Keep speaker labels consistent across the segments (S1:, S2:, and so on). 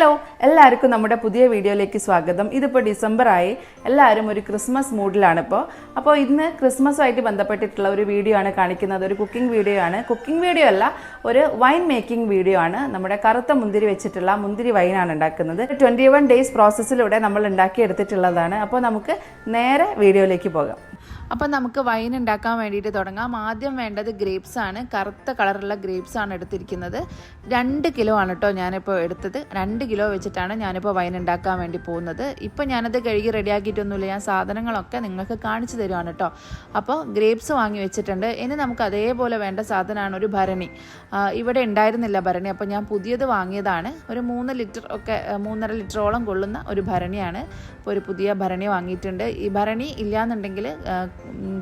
S1: Hello എല്ലാവർക്കും നമ്മുടെ പുതിയ വീഡിയോയിലേക്ക് സ്വാഗതം. ഇതിപ്പോൾ ഡിസംബർ ആയി എല്ലാവരും ഒരു ക്രിസ്മസ് മൂഡിലാണ് ഇപ്പോൾ അപ്പോൾ ഇന്ന് ക്രിസ്മസുമായിട്ട് ബന്ധപ്പെട്ടിട്ടുള്ള ഒരു വീഡിയോ ആണ് കാണിക്കുന്നത്. ഒരു കുക്കിംഗ് വീഡിയോ ആണ്. കുക്കിംഗ് വീഡിയോ അല്ല ഒരു വൈൻ മേക്കിംഗ് വീഡിയോ ആണ്. നമ്മുടെ കറുത്ത മുന്തിരി വെച്ചിട്ടുള്ള മുന്തിരി വൈൻ ആണ് ഉണ്ടാക്കുന്നത്. ട്വന്റി വൺ ഡേയ്സ് പ്രോസസ്സിലൂടെ നമ്മൾ ഉണ്ടാക്കിയെടുത്തിട്ടുള്ളതാണ്. അപ്പോൾ നമുക്ക് നേരെ വീഡിയോയിലേക്ക് പോകാം.
S2: അപ്പം നമുക്ക് വൈൻ ഉണ്ടാക്കാൻ വേണ്ടിയിട്ട് തുടങ്ങാം. ആദ്യം വേണ്ടത് ഗ്രേപ്സ് ആണ്. കറുത്ത കളറുള്ള ഗ്രേപ്സ് ആണ് എടുത്തിരിക്കുന്നത്. രണ്ട് കിലോ ആണ് കേട്ടോ ഞാനിപ്പോൾ എടുത്തത്. രണ്ട് കിലോ വെച്ചിട്ടാണ് ഞാനിപ്പോൾ വൈൻ ഉണ്ടാക്കാൻ വേണ്ടി പോകുന്നത്. ഇപ്പം ഞാനത് കഴുകി റെഡിയാക്കിയിട്ടൊന്നുമില്ല ഞാൻ സാധനങ്ങളൊക്കെ നിങ്ങൾക്ക് കാണിച്ചു തരുവാണ് കേട്ടോ അപ്പോൾ ഗ്രേപ്സ് വാങ്ങി വെച്ചിട്ടുണ്ട്. ഇനി നമുക്ക് അതേപോലെ വേണ്ട സാധനമാണ് ഒരു ഭരണി. ഇവിടെ ഉണ്ടായിരുന്നില്ല ഭരണി. അപ്പോൾ ഞാൻ പുതിയത് വാങ്ങിയതാണ്. ഒരു മൂന്ന് ലിറ്റർ ഒക്കെ മൂന്നര ലിറ്ററോളം കൊള്ളുന്ന ഒരു ഭരണിയാണ്. ഇപ്പോൾ ഒരു പുതിയ ഭരണി വാങ്ങിയിട്ടുണ്ട്. ഈ ഭരണി ഇല്ലയെന്നുണ്ടെങ്കിൽ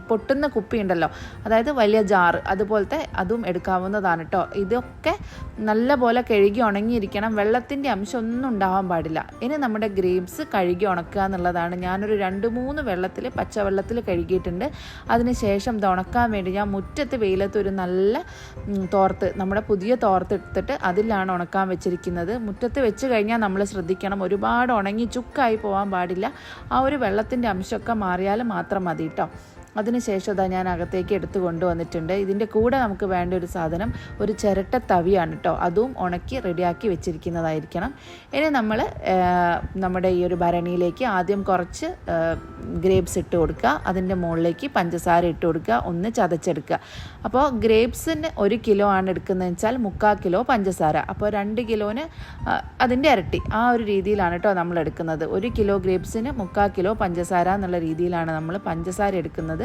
S2: പൊട്ടുന്ന കുപ്പി ഉണ്ടല്ലോ അതായത് വലിയ ജാറ് അതുപോലത്തെ അതും എടുക്കാവുന്നതാണ് കേട്ടോ ഇതൊക്കെ നല്ല പോലെ കഴുകി ഉണങ്ങിയിരിക്കണം. വെള്ളത്തിന്റെ അംശം ഒന്നും ഉണ്ടാവാൻ പാടില്ല. ഇനി നമ്മുടെ ഗ്രേപ്സ് കഴുകി ഉണക്കുക എന്നുള്ളതാണ്. ഞാനൊരു രണ്ട് മൂന്ന് വെള്ളത്തിൽ പച്ചവെള്ളത്തിൽ കഴുകിയിട്ടുണ്ട്. അതിനുശേഷം ഇത് ഉണക്കാൻ വേണ്ടി ഞാൻ മുറ്റത്ത് വെയിലത്ത് ഒരു നല്ല തോർത്ത് നമ്മുടെ പുതിയ തോർത്ത് എടുത്തിട്ട് അതിലാണ് ഉണക്കാൻ വെച്ചിരിക്കുന്നത്. മുറ്റത്ത് വെച്ച് കഴിഞ്ഞാൽ നമ്മൾ ശ്രദ്ധിക്കണം. ഒരുപാട് ഉണങ്ങി ചുക്കായി പോകാൻ പാടില്ല. ആ ഒരു വെള്ളത്തിന്റെ അംശമൊക്കെ മാറിയാൽ മാത്രം മതി കേട്ടോ അതിനുശേഷം അതാ ഞാൻ അകത്തേക്ക് എടുത്ത് കൊണ്ടുവന്നിട്ടുണ്ട്. ഇതിന്റെ കൂടെ നമുക്ക് വേണ്ട ഒരു സാധനം ഒരു ചിരട്ട തവിയാണ് കേട്ടോ അതും ഉണക്കി റെഡിയാക്കി വെച്ചിരിക്കുന്നതായിരിക്കണം. ഇനി നമ്മൾ നമ്മുടെ ഈ ഒരു ഭരണിയിലേക്ക് ആദ്യം കുറച്ച് ഗ്രേപ്സ് ഇട്ട് കൊടുക്കുക. അതിന്റെ മുകളിലേക്ക് പഞ്ചസാര ഇട്ട് കൊടുക്കുക. ഒന്ന് ചതച്ചെടുക്കുക. അപ്പോൾ ഗ്രേപ്സിന് ഒരു കിലോ ആണ് എടുക്കുന്നതെന്ന് വെച്ചാൽ മുക്കാൽ കിലോ പഞ്ചസാര. അപ്പോൾ രണ്ട് കിലോന് അതിന്റെ ഇരട്ടി. ആ ഒരു രീതിയിലാണ് കേട്ടോ നമ്മൾ എടുക്കുന്നത്. ഒരു കിലോ ഗ്രേപ്സിന് മുക്കാൽ കിലോ പഞ്ചസാര എന്നുള്ള രീതിയിലാണ് നമ്മൾ പഞ്ചസാര എടുക്കുന്നത്.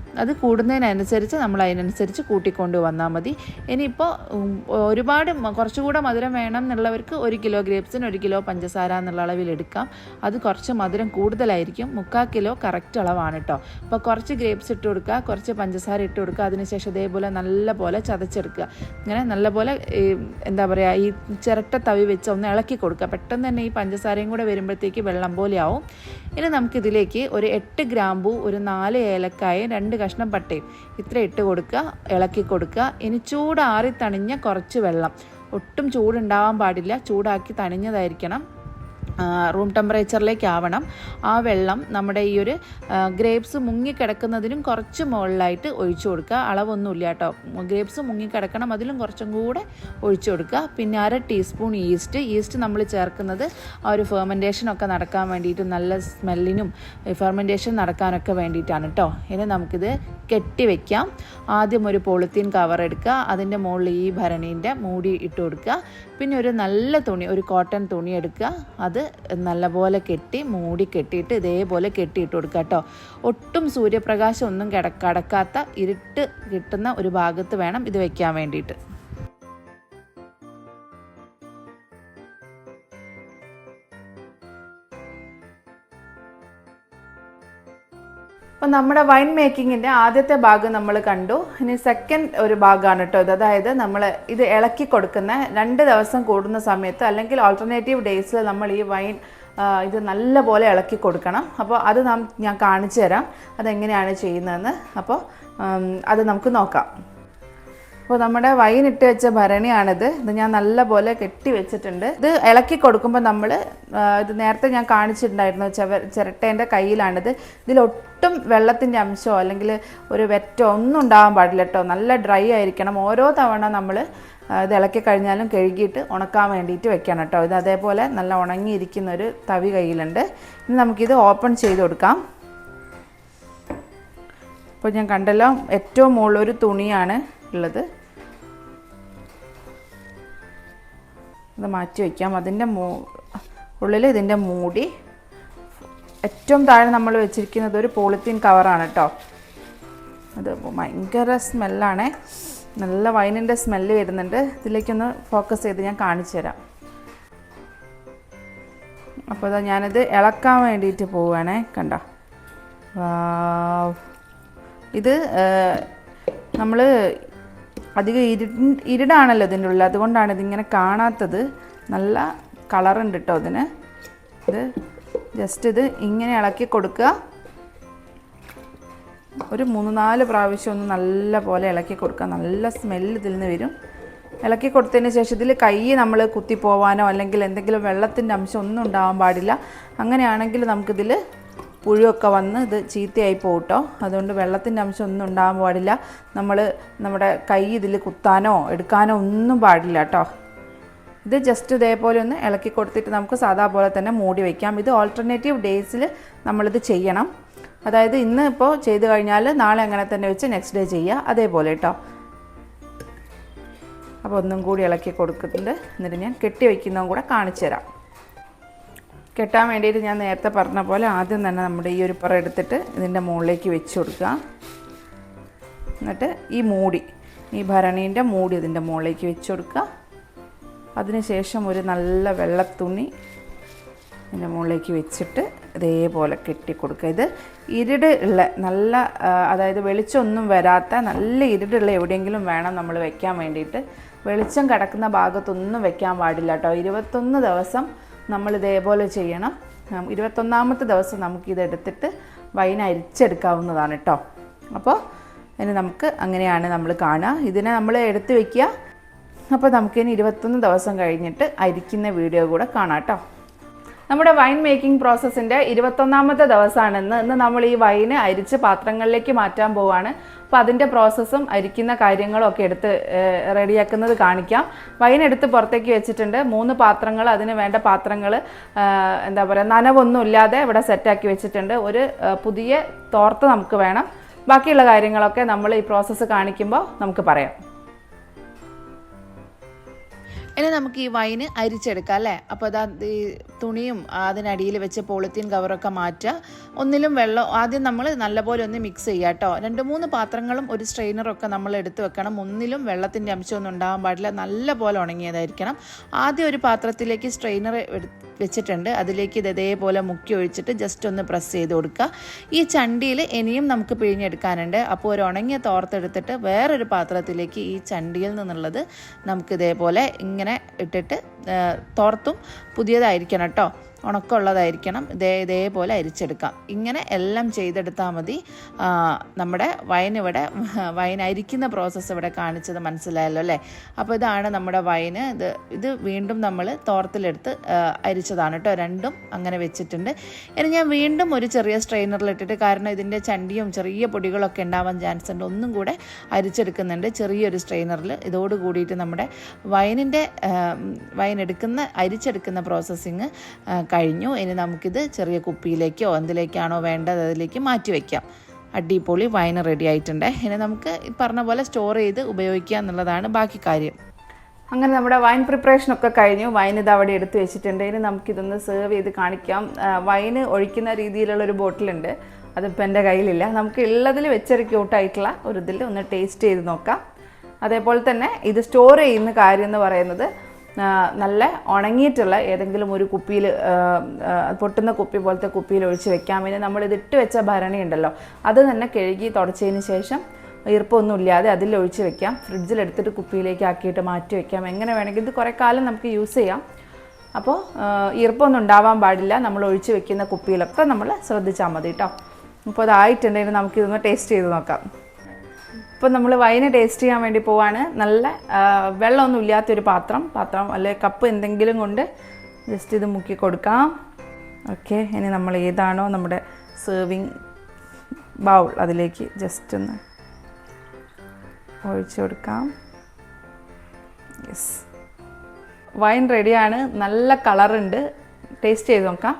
S2: അത് കൂടുന്നതിനനുസരിച്ച് നമ്മൾ അതിനനുസരിച്ച് കൂട്ടിക്കൊണ്ട് വന്നാൽ മതി. ഇനിയിപ്പോൾ ഒരുപാട് കുറച്ചുകൂടെ മധുരം വേണം എന്നുള്ളവർക്ക് ഒരു കിലോ ഗ്രേപ്സിന് ഒരു കിലോ പഞ്ചസാര എന്നുള്ള അളവിൽ എടുക്കാം. അത് കുറച്ച് മധുരം കൂടുതലായിരിക്കും. മുക്കാൽ കിലോ കറക്റ്റ് അളവാണ് കേട്ടോ അപ്പോൾ കുറച്ച് ഗ്രേപ്സ് ഇട്ട് കൊടുക്കുക കുറച്ച് പഞ്ചസാര ഇട്ട് കൊടുക്കുക അതിനുശേഷം ഇതേപോലെ നല്ല പോലെ ചതച്ചെടുക്കുക. ഇങ്ങനെ നല്ലപോലെ പോലെ എന്താ പറയുക ഈ ചിരട്ട തവി വെച്ച് ഒന്ന് ഇളക്കി കൊടുക്കുക. പെട്ടെന്ന് തന്നെ ഈ പഞ്ചസാരയും കൂടെ വരുമ്പോഴത്തേക്ക് വെള്ളം പോലെയാവും. ഇനി നമുക്കിതിലേക്ക് ഒരു എട്ട് ഗ്രാമ്പൂ ഒരു നാല് ഏലക്കായ രണ്ട് കഷ്ണം പട്ടയും. ഇത്ര ഇട്ട് കൊടുക്കുക ഇളക്കി കൊടുക്കുക. ഇനി ചൂടാറി തണിഞ്ഞ കുറച്ച് വെള്ളം. ഒട്ടും ചൂടുണ്ടാവാൻ പാടില്ല. ചൂടാക്കി തണിഞ്ഞതായിരിക്കണം. റൂം ടെമ്പറേച്ചറിലേക്ക് ആവണം ആ വെള്ളം നമ്മുടെ ഈ ഒരു ഗ്രേപ്സ് മുങ്ങിക്കിടക്കുന്നതിനും കുറച്ച് മുകളിലായിട്ട് ഒഴിച്ചു കൊടുക്കുക. അളവൊന്നുമില്ല കേട്ടോ. ഗ്രേപ്സ് മുങ്ങിക്കിടക്കണം അതിലും കുറച്ചും കൂടെ ഒഴിച്ചു കൊടുക്കുക. പിന്നെ അര ടീസ്പൂൺ ഈസ്റ്റ്. ഈസ്റ്റ് നമ്മൾ ചേർക്കുന്നത് ആ ഒരു ഫെർമെന്റേഷനൊക്കെ നടക്കാൻ വേണ്ടിയിട്ട് നല്ല സ്മെല്ലിനും ഫെർമെന്റേഷൻ നടക്കാനൊക്കെ വേണ്ടിയിട്ടാണ് കേട്ടോ. ഇനി നമുക്കിത് കെട്ടി വെക്കാം ആദ്യം ഒരു പോളിത്തീൻ കവർ എടുക്കുക. അതിന്റെ മുകളിൽ ഈ ഭരണീന്റെ മൂടി ഇട്ട് കൊടുക്കുക. പിന്നെ ഒരു നല്ല തുണി ഒരു കോട്ടൺ തുണി എടുക്കുക. അത് നല്ലപോലെ കെട്ടി മൂടി കെട്ടിയിട്ട് ഇതേപോലെ കെട്ടിയിട്ട് കൊടുക്കുക കേട്ടോ. ഒട്ടും സൂര്യപ്രകാശം ഒന്നും കിട കടക്കാത്ത ഇരുട്ട് കിട്ടുന്ന ഒരു ഭാഗത്ത് വേണം ഇത് വയ്ക്കാൻ വേണ്ടിയിട്ട്.
S1: അപ്പോൾ നമ്മുടെ വൈൻ മേക്കിങ്ങിന്റെ ആദ്യത്തെ ഭാഗം നമ്മൾ കണ്ടു. ഇനി സെക്കൻഡ് ഒരു ഭാഗമാണ് കേട്ടോ ഇത്. അതായത് നമ്മൾ ഇത് ഇളക്കി കൊടുക്കുന്ന രണ്ട് ദിവസം കൂടുന്ന സമയത്ത് അല്ലെങ്കിൽ ഓൾട്ടർനേറ്റീവ് ഡേയ്സിൽ നമ്മൾ ഈ വൈൻ ഇത് നല്ലപോലെ ഇളക്കി കൊടുക്കണം. അപ്പോൾ അത് നാം ഞാൻ കാണിച്ചു തരാം. അതെങ്ങനെയാണ് ചെയ്യുന്നതെന്ന്. അപ്പോൾ അത് നമുക്ക് നോക്കാം. അപ്പോൾ നമ്മുടെ വൈൻ ഇട്ട് വെച്ച ഭരണിയാണിത്. ഇത് ഞാൻ നല്ലപോലെ കെട്ടി വെച്ചിട്ടുണ്ട്. ഇത് ഇളക്കി കൊടുക്കുമ്പോൾ നമ്മൾ ഇത് നേരത്തെ ഞാൻ കാണിച്ചിട്ടുണ്ടായിരുന്നു ചെവ ചിരട്ടേന്റെ കയ്യിലാണിത്. ഇതിലൊട്ടും വെള്ളത്തിന്റെ അംശമോ അല്ലെങ്കിൽ ഒരു വെറ്റോ ഒന്നും ഉണ്ടാകാൻ പാടില്ല കേട്ടോ. നല്ല ഡ്രൈ ആയിരിക്കണം. ഓരോ തവണ നമ്മൾ ഇത് ഇളക്കി കഴിഞ്ഞാലും കഴുകിയിട്ട് ഉണക്കാൻ വേണ്ടിയിട്ട് വെക്കണം കേട്ടോ. ഇത് അതേപോലെ നല്ല ഉണങ്ങിയിരിക്കുന്ന ഒരു തവി കയ്യിലുണ്ട്. ഇനി നമുക്കിത് ഓപ്പൺ ചെയ്ത് കൊടുക്കാം. അപ്പോൾ ഞാൻ കണ്ടല്ലോ ഏറ്റവും മുകളിലൊരു തുണിയാണ് ഉള്ളത്. ഇത് മാറ്റി വയ്ക്കാം. അതിന്റെ മൂ ഉള്ളിൽ ഇതിന്റെ മൂടി. ഏറ്റവും താഴെ നമ്മൾ വെച്ചിരിക്കുന്നത് ഒരു പോളിത്തീൻ കവറാണ് കേട്ടോ അത് ഭയങ്കര സ്മെല്ലാണ്. നല്ല വൈനിന്റെ സ്മെല്ല് വരുന്നുണ്ട്. ഇതിലേക്കൊന്ന് ഫോക്കസ് ചെയ്ത് ഞാൻ കാണിച്ചു തരാം. അപ്പോൾ ഇതാ ഞാനിത് ഇളക്കാൻ വേണ്ടിയിട്ട് പോവുകയാണേ. കണ്ട. ഇത് നമ്മൾ അധികം ഇരു ഇരുടാണല്ലോ ഇതിന്റെ ഉള്ളിൽ. അതുകൊണ്ടാണ് ഇതിങ്ങനെ കാണാത്തത്. നല്ല കളറുണ്ട് കേട്ടോ ഇതിന്. ഇത് ജസ്റ്റ് ഇത് ഇങ്ങനെ ഇളക്കി കൊടുക്കുക. ഒരു മൂന്ന് നാല് പ്രാവശ്യം ഒന്ന് നല്ല പോലെ ഇളക്കി കൊടുക്കുക. നല്ല സ്മെല്ല് ഇതിൽ നിന്ന് വരും. ഇളക്കി കൊടുത്തതിന് ശേഷം ഇതിൽ കൈ നമ്മൾ കുത്തിപ്പോവാനോ അല്ലെങ്കിൽ എന്തെങ്കിലും വെള്ളത്തിന്റെ അംശം ഒന്നും ഉണ്ടാവാൻ പാടില്ല. അങ്ങനെയാണെങ്കിൽ നമുക്കിതിൽ പുഴുവൊക്കെ വന്ന് ഇത് ചീത്തയായി പോകട്ടോ അതുകൊണ്ട് വെള്ളത്തിന്റെ അംശം ഒന്നും ഉണ്ടാകാൻ പാടില്ല. നമ്മൾ നമ്മുടെ കൈ ഇതിൽ കുത്താനോ എടുക്കാനോ ഒന്നും പാടില്ല കേട്ടോ. ഇത് ജസ്റ്റ് ഇതേപോലെ ഒന്ന് ഇളക്കി കൊടുത്തിട്ട് നമുക്ക് സാധാ പോലെ തന്നെ മൂടി വയ്ക്കാം ഇത് ഓൾട്ടർനേറ്റീവ് ഡേയ്സിൽ നമ്മളിത് ചെയ്യണം. അതായത് ഇന്ന് ഇപ്പോൾ ചെയ്ത് കഴിഞ്ഞാൽ നാളെ അങ്ങനെ തന്നെ വെച്ച് നെക്സ്റ്റ് ഡേ ചെയ്യുക അതേപോലെ കേട്ടോ അപ്പോൾ ഒന്നും കൂടി ഇളക്കി കൊടുക്കുന്നുണ്ട്. എന്നിട്ട് ഞാൻ കെട്ടി വയ്ക്കുന്നതും കൂടെ കാണിച്ചു തരാം. കെട്ടാൻ വേണ്ടിയിട്ട് ഞാൻ നേരത്തെ പറഞ്ഞ പോലെ ആദ്യം തന്നെ നമ്മുടെ ഈ ഒരു പറ എടുത്തിട്ട് ഇതിന്റെ മുകളിലേക്ക് വെച്ച് കൊടുക്കുക. എന്നിട്ട് ഈ മൂടി ഈ ഭരണീന്റെ മൂടി ഇതിന്റെ മുകളിലേക്ക് വെച്ച് കൊടുക്കുക. അതിനുശേഷം ഒരു നല്ല വെള്ളത്തുണി ഇതിന്റെ മുകളിലേക്ക് വെച്ചിട്ട് ഇതേപോലെ കെട്ടി കൊടുക്കുക. ഇത് ഇരുട് ഉള്ള നല്ല അതായത് വെളിച്ചമൊന്നും വരാത്ത നല്ല ഇരുടുള്ള എവിടെയെങ്കിലും വേണം നമ്മൾ വെക്കാൻ വേണ്ടിയിട്ട്. വെളിച്ചം കിടക്കുന്ന ഭാഗത്തൊന്നും വെക്കാൻ പാടില്ല കേട്ടോ. ഇരുപത്തൊന്ന് ദിവസം നമ്മൾ ഇതേപോലെ ചെയ്യണം. ഇരുപത്തൊന്നാമത്തെ ദിവസം നമുക്കിത് എടുത്തിട്ട് വൈൻ അരിച്ചെടുക്കാവുന്നതാണ് കേട്ടോ അപ്പോൾ ഇനി നമുക്ക് അങ്ങനെയാണ് നമ്മൾ കാണുക. ഇതിനെ നമ്മൾ എടുത്ത് വയ്ക്കുക അപ്പോൾ നമുക്കിനി ഇരുപത്തൊന്ന് ദിവസം കഴിഞ്ഞിട്ട് അരിക്കുന്ന വീഡിയോ കൂടെ കാണാം കേട്ടോ നമ്മുടെ വൈൻ മേക്കിംഗ് പ്രോസസ്സിന്റെ ഇരുപത്തൊന്നാമത്തെ ദിവസമാണ് ഇന്ന് ഇന്ന് നമ്മൾ ഈ വൈന് അരിച്ച് പാത്രങ്ങളിലേക്ക് മാറ്റാൻ പോവാണ്. അപ്പൊ അതിന്റെ പ്രോസസ്സും അരിക്കുന്ന കാര്യങ്ങളും ഒക്കെ എടുത്ത് റെഡിയാക്കുന്നത് കാണിക്കാം. വൈൻ എടുത്ത് പുറത്തേക്ക് വെച്ചിട്ടുണ്ട്. മൂന്ന് പാത്രങ്ങൾ അതിന് വേണ്ട പാത്രങ്ങൾ എന്താ പറയുക നനവൊന്നും ഇല്ലാതെ ഇവിടെ സെറ്റാക്കി വെച്ചിട്ടുണ്ട്. ഒരു പുതിയ തോർത്ത് നമുക്ക് വേണം. ബാക്കിയുള്ള കാര്യങ്ങളൊക്കെ നമ്മൾ ഈ പ്രോസസ്സ് കാണിക്കുമ്പോൾ നമുക്ക് പറയാം.
S2: ഇനി നമുക്ക് ഈ വൈന് അരിച്ചെടുക്കാം അല്ലേ? അപ്പോൾ അതാ ഈ തുണിയും അതിനടിയിൽ വെച്ച് പോളിത്തീൻ കവറൊക്കെ മാറ്റുക. ഒന്നിലും വെള്ളം ആദ്യം നമ്മൾ നല്ലപോലെ ഒന്ന് മിക്സ് ചെയ്യുക കേട്ടോ. രണ്ട് മൂന്ന് പാത്രങ്ങളും ഒരു സ്ട്രെയിനറൊക്കെ നമ്മൾ എടുത്ത് വെക്കണം. ഒന്നിലും വെള്ളത്തിന്റെ അംശമൊന്നും ഉണ്ടാകാൻ പാടില്ല. നല്ല പോലെ ഉണങ്ങിയതായിരിക്കണം. ആദ്യം ഒരു പാത്രത്തിലേക്ക് സ്ട്രെയിനർ വെച്ചിട്ടുണ്ട്. അതിലേക്ക് ഇത് ഇതേപോലെ മുക്കി ഒഴിച്ചിട്ട് ജസ്റ്റ് ഒന്ന് പ്രസ് ചെയ്ത് കൊടുക്കുക. ഈ ചണ്ടിയിൽ ഇനിയും നമുക്ക് പിഴിഞ്ഞെടുക്കാനുണ്ട്. അപ്പോൾ ഒരു ഉണങ്ങിയ തോർത്തെടുത്തിട്ട് വേറൊരു പാത്രത്തിലേക്ക് ഈ ചണ്ടിയിൽ നിന്നുള്ളത് നമുക്ക് ഇതേപോലെ ഇങ്ങനെ ഇട്ടിട്ട് തോർത്തും പുതിയതായിരിക്കണം കേട്ടോ. ഉണക്കമുള്ളതായിരിക്കണം. ഇതേ ഇതേപോലെ അരിച്ചെടുക്കാം. ഇങ്ങനെ എല്ലാം ചെയ്തെടുത്താൽ മതി. നമ്മുടെ വൈൻ ഇവിടെ വൈൻ അരിക്കുന്ന പ്രോസസ്സ് ഇവിടെ കാണിച്ചത് മനസ്സിലായല്ലോ അല്ലേ? അപ്പോൾ ഇതാണ് നമ്മുടെ വൈന് ഇത് ഇത് വീണ്ടും നമ്മൾ തോർത്തിലെടുത്ത് അരിച്ചതാണ് കേട്ടോ. രണ്ടും അങ്ങനെ വെച്ചിട്ടുണ്ട്. ഇനി ഞാൻ വീണ്ടും ഒരു ചെറിയ സ്ട്രെയിനറിലിട്ടിട്ട് കാരണം ഇതിന്റെ ചണ്ടിയും ചെറിയ പൊടികളൊക്കെ ഉണ്ടാവാൻ ചാൻസ് ഉണ്ട്. ഒന്നും കൂടെ അരിച്ചെടുക്കുന്നുണ്ട്. ചെറിയൊരു സ്ട്രെയിനറിൽ ഇതോട് കൂടിയിട്ട് നമ്മുടെ വൈനിന്റെ വൈൻ എടുക്കുന്ന അരിച്ചെടുക്കുന്ന പ്രോസസ്സിങ് കഴിഞ്ഞു. ഇനി നമുക്കിത് ചെറിയ കുപ്പിയിലേക്കോ എന്തിലേക്കാണോ വേണ്ടത് അതിലേക്ക് മാറ്റി വയ്ക്കാം അടിപൊളി വൈൻ റെഡി ആയിട്ടുണ്ട്. ഇനി നമുക്ക് ഈ പറഞ്ഞ പോലെ സ്റ്റോർ ചെയ്ത് ഉപയോഗിക്കുക എന്നുള്ളതാണ് ബാക്കി കാര്യം.
S1: അങ്ങനെ നമ്മുടെ വൈൻ പ്രിപ്പറേഷനൊക്കെ കഴിഞ്ഞു. വൈൻ ഇത് അവിടെ എടുത്ത് വെച്ചിട്ടുണ്ട്. ഇനി നമുക്കിതൊന്ന് സെർവ് ചെയ്ത് കാണിക്കാം. വൈന് ഒഴിക്കുന്ന രീതിയിലുള്ള ഒരു ബോട്ടിലുണ്ട് അതിപ്പോൾ എന്റെ കയ്യിലില്ല. നമുക്ക് ഉള്ളതിൽ വെച്ചൊരു ക്യൂട്ടായിട്ടുള്ള ഒരു ഇതിൽ ഒന്ന് ടേസ്റ്റ് ചെയ്ത് നോക്കാം. അതേപോലെ തന്നെ ഇത് സ്റ്റോർ ചെയ്യുന്ന കാര്യം എന്ന് പറയുന്നത് നല്ല ഉണങ്ങിയിട്ടുള്ള ഏതെങ്കിലും ഒരു കുപ്പിയിൽ പൊട്ടുന്ന കുപ്പി പോലത്തെ കുപ്പിയിൽ ഒഴിച്ച് വെക്കാൻ വേണ്ടി നമ്മൾ ഇത് ഇട്ട് വെച്ച ഭരണി ഉണ്ടല്ലോ. അത് തന്നെ കഴുകി തുടച്ചതിന് ശേഷം ഈർപ്പമൊന്നും ഇല്ലാതെ അതിൽ ഒഴിച്ച് വെക്കാം. ഫ്രിഡ്ജിൽ എടുത്തിട്ട് കുപ്പിയിലേക്ക് ആക്കിയിട്ട് മാറ്റി വെക്കാം. എങ്ങനെ വേണമെങ്കിൽ ഇത് കുറേ കാലം നമുക്ക് യൂസ് ചെയ്യാം. അപ്പോൾ ഈർപ്പമൊന്നും ഉണ്ടാവാൻ പാടില്ല. നമ്മൾ ഒഴിച്ച് വെക്കുന്ന കുപ്പിയിലൊക്കെ നമ്മൾ ശ്രദ്ധിച്ചാൽ മതി കേട്ടോ. അപ്പോൾ അതായിട്ടുണ്ടെങ്കിൽ നമുക്കിതൊന്ന് ടേസ്റ്റ് ചെയ്ത് നോക്കാം. ഇപ്പം നമ്മൾ വൈന് ടേസ്റ്റ് ചെയ്യാൻ വേണ്ടി പോവാണ്. നല്ല വെള്ളമൊന്നും ഇല്ലാത്തൊരു പാത്രം. പാത്രം അല്ലെ കപ്പ് എന്തെങ്കിലും കൊണ്ട് ജസ്റ്റ് ഇത് മുക്കി കൊടുക്കാം. ഓക്കെ ഇനി നമ്മൾ ഏതാണോ നമ്മുടെ സെർവിങ് ബൗൾ അതിലേക്ക് ജസ്റ്റ് ഒന്ന് ഒഴിച്ചു കൊടുക്കാം. യെസ് വൈൻ റെഡിയാണ് നല്ല കളറുണ്ട് ടേസ്റ്റ് ചെയ്ത് നോക്കാം.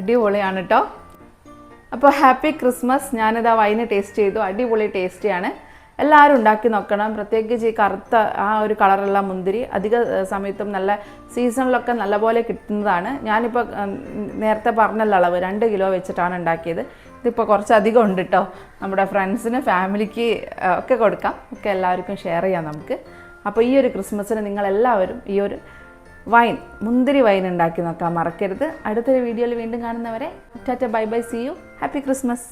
S1: അടിപൊളിയാണ് കേട്ടോ അപ്പോൾ ഹാപ്പി ക്രിസ്മസ്. ഞാനിത് ആ വൈന് ടേസ്റ്റ് ചെയ്തു. അടിപൊളി ടേസ്റ്റിയാണ് എല്ലാവരും ഉണ്ടാക്കി നോക്കണം. പ്രത്യേകിച്ച് ഈ കറുത്ത ആ ഒരു കളറുള്ള മുന്തിരി അധിക സമയത്തും നല്ല സീസണിലൊക്കെ നല്ലപോലെ കിട്ടുന്നതാണ്. ഞാനിപ്പോൾ നേരത്തെ പറഞ്ഞല്ലോ അളവ്. രണ്ട് കിലോ വെച്ചിട്ടാണ് ഉണ്ടാക്കിയത്. ഇതിപ്പോൾ കുറച്ചധികം ഉണ്ട് കേട്ടോ നമ്മുടെ ഫ്രണ്ട്സിന് ഫാമിലിക്ക് ഒക്കെ കൊടുക്കാം. ഒക്കെ എല്ലാവർക്കും ഷെയർ ചെയ്യാം നമുക്ക്. അപ്പോൾ ഈ ഒരു ക്രിസ്മസിന് നിങ്ങളെല്ലാവരും ഈ ഒരു വൈൻ മുന്തിരി വൈൻ ഉണ്ടാക്കി നോക്കാൻ മറക്കരുത്. അടുത്തൊരു വീഡിയോയിൽ വീണ്ടും കാണുന്നവരെ tata bye bye see you. Happy Christmas.